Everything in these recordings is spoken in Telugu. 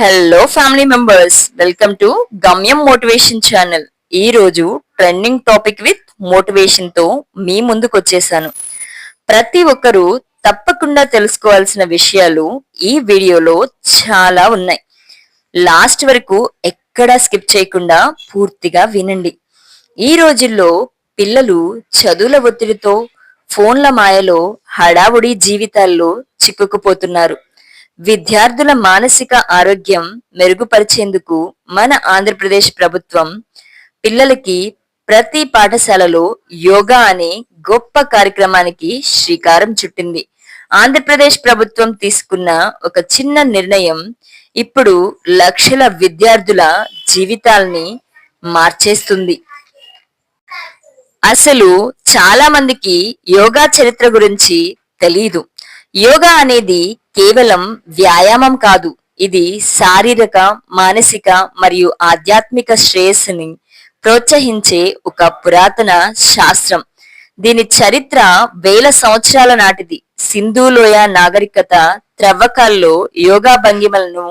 Hello family members welcome to Gamyam motivation channel ఈ రోజు ట్రెండింగ్ టాపిక్ విత్ మోటివేషన్తో మీ ముందుకు వచ్చేసాను. ప్రతి ఒక్కరూ తప్పకుండా తెలుసుకోవాల్సిన విషయాలు ఈ వీడియోలో చాలా ఉన్నాయి. లాస్ట్ వరకు ఎక్కడా స్కిప్ చేయకుండా పూర్తిగా వినండి. ఈ రోజుల్లో పిల్లలు చదువుల ఒత్తిడితో ఫోన్ల మాయలో హడావుడి జీవితాల్లో చిక్కుకుపోతున్నారు. విద్యార్థుల మానసిక ఆరోగ్యం మెరుగుపరిచేందుకు మన ఆంధ్రప్రదేశ్ ప్రభుత్వం పిల్లలకి ప్రతి పాఠశాలలో యోగా అనే గొప్ప కార్యక్రమానికి శ్రీకారం చుట్టింది. ఆంధ్రప్రదేశ్ ప్రభుత్వం తీసుకున్న ఒక చిన్న నిర్ణయం ఇప్పుడు లక్షల విద్యార్థుల జీవితాల్ని మార్చేస్తుంది. అసలు చాలా మందికి యోగా చరిత్ర గురించి తెలియదు యోగా అనేది కేవలం వ్యాయామం కాదు. ఇది శారీరక మానసిక మరియు ఆధ్యాత్మిక శ్రేయస్సుని ప్రోత్సహించే ఒక పురాతన శాస్త్రం. దీని చరిత్ర వేల సంవత్సరాల నాటిది. సింధులోయ నాగరికత త్రవ్వకాల్లో యోగా భంగిమలను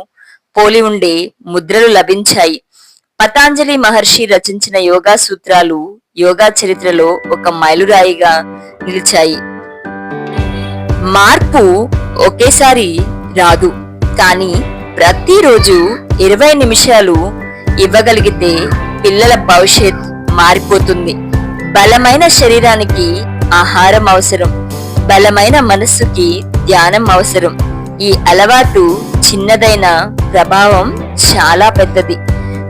పోలి ఉండే ముద్రలు లభించాయి. పతాంజలి మహర్షి రచించిన యోగా సూత్రాలు యోగా చరిత్రలో ఒక మైలురాయిగా నిలిచాయి. మార్పు ఒకేసారి రాదు. కానీ ప్రతిరోజు ఇరవై నిమిషాలు ఇవ్వగలిగితే పిల్లల భవిష్యత్ మారిపోతుంది. బలమైన శరీరానికి ఆహారం అవసరం. బలమైన మనస్సుకి ధ్యానం అవసరం. ఈ అలవాటు చిన్నదైన ప్రభావం చాలా పెద్దది.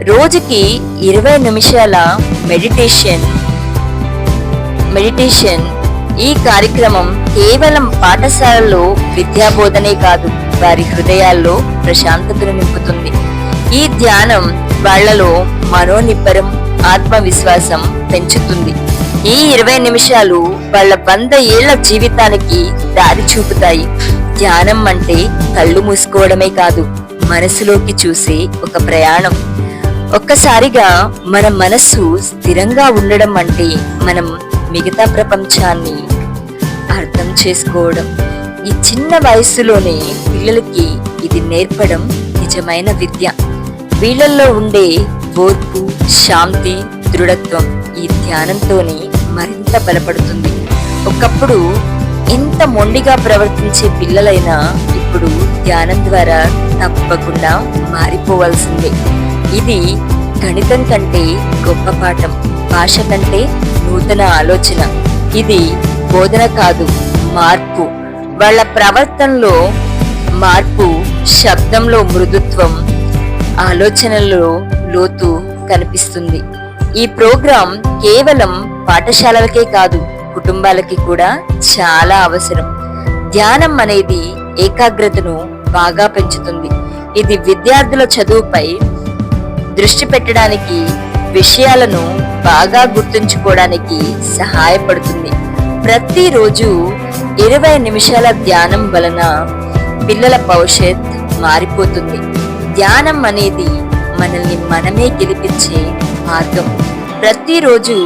రోజుకి ఇరవై నిమిషాల మెడిటేషన్ మెడిటేషన్ ఈ కార్యక్రమం కేవలం పాఠశాలలో విద్యాబోధనే కాదు వారి హృదయాల్లో ప్రశాంతతను నింపుతుంది. ఈ ధ్యానం వాళ్ళలో మనోనిబ్బరం ఆత్మవిశ్వాసం పెంచుతుంది. ఈ ఇరవై నిమిషాలు వాళ్ళ వంద ఏళ్ళ జీవితానికి దారి చూపుతాయి. ధ్యానం అంటే కళ్ళు మూసుకోవడమే కాదు మనసులోకి చూసే ఒక ప్రయాణం. ఒక్కసారిగా మన మనస్సు స్థిరంగా ఉండడం అంటే మనం మిగతా ప్రపంచాన్ని అర్థం చేసుకోవడం. ఈ చిన్న వయస్సులోనే పిల్లలకి ఇది నేర్పడం నిజమైన విద్య. వీళ్ళల్లో ఉండే ఓర్పు శాంతి దృఢత్వం ఈ ధ్యానంతోనే మరింత బలపడుతుంది. ఒకప్పుడు ఎంత మొండిగా ప్రవర్తించే పిల్లలైనా ఇప్పుడు ధ్యానం ద్వారా తప్పకుండా మారిపోవాల్సిందే. ఇది గణితం కంటే గొప్ప పాఠం భాష కంటే నూతన ఆలోచన. ఇది బోధన కాదు. మార్పు. వాళ్ళ ప్రవర్తనలో మార్పు శబ్దంలో మృదుత్వం ఆలోచనలో లోతు కనిపిస్తుంది. ఈ ప్రోగ్రాం కేవలం పాఠశాలలకే కాదు కుటుంబాలకి కూడా చాలా అవసరం. ధ్యానం అనేది ఏకాగ్రతను బాగా పెంచుతుంది. ఇది విద్యార్థుల చదువుపై దృష్టి పెట్టడానికి విషయాలను బాగా గుర్తుంచుకోవడానికి సహాయపడుతుంది. ప్రతిరోజు ఇరవై నిమిషాల ధ్యానం వలన పిల్లల భవిష్యత్ మారిపోతుంది. ధ్యానం అనేది మనల్ని మనమే గెలిపించే మార్గం. ప్రతిరోజు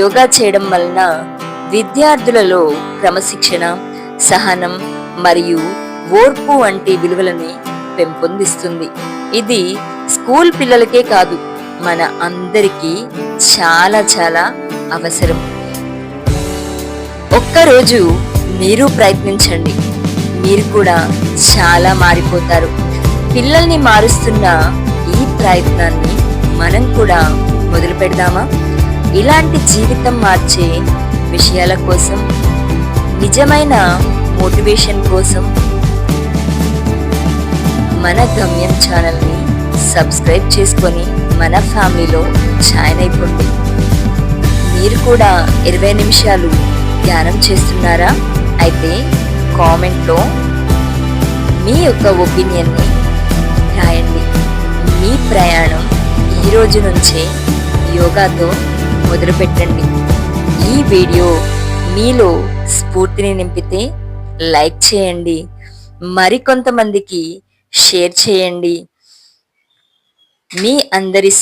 యోగా చేయడం వలన విద్యార్థులలో క్రమశిక్షణ సహనం మరియు ఓర్పు వంటి విలువలని పెంపొందిస్తుంది. ఇది స్కూల్ పిల్లలకే కాదు మన అందరికీ చాలా చాలా అవసరం. ఒక్కరోజు మీరు ప్రయత్నించండి. మీరు కూడా చాలా మారిపోతారు. పిల్లల్ని మారుస్తున్న ఈ ప్రయత్నాన్ని మనం కూడా మొదలు పెడదామా ఇలాంటి జీవితం మార్చే విషయాల కోసం నిజమైన మోటివేషన్ కోసం మన గమ్యం ఛానల్ని సబ్స్క్రైబ్ చేసుకొని మన ఫ్యామిలీలో జాయిన్ అయిపోండి. మీరు కూడా ఇరవై నిమిషాలు ధ్యానం చేస్తున్నారా? అయితే కామెంట్లో మీ యొక్క ఒపీనియన్ని రాయండి. మీ ప్రయాణం ఈ రోజు నుంచే యోగాతో మొదలుపెట్టండి. ఈ వీడియో మీలో స్ఫూర్తిని నింపితే లైక్ చేయండి. మరికొంతమందికి షేర్ చేయండి. మీ అందరి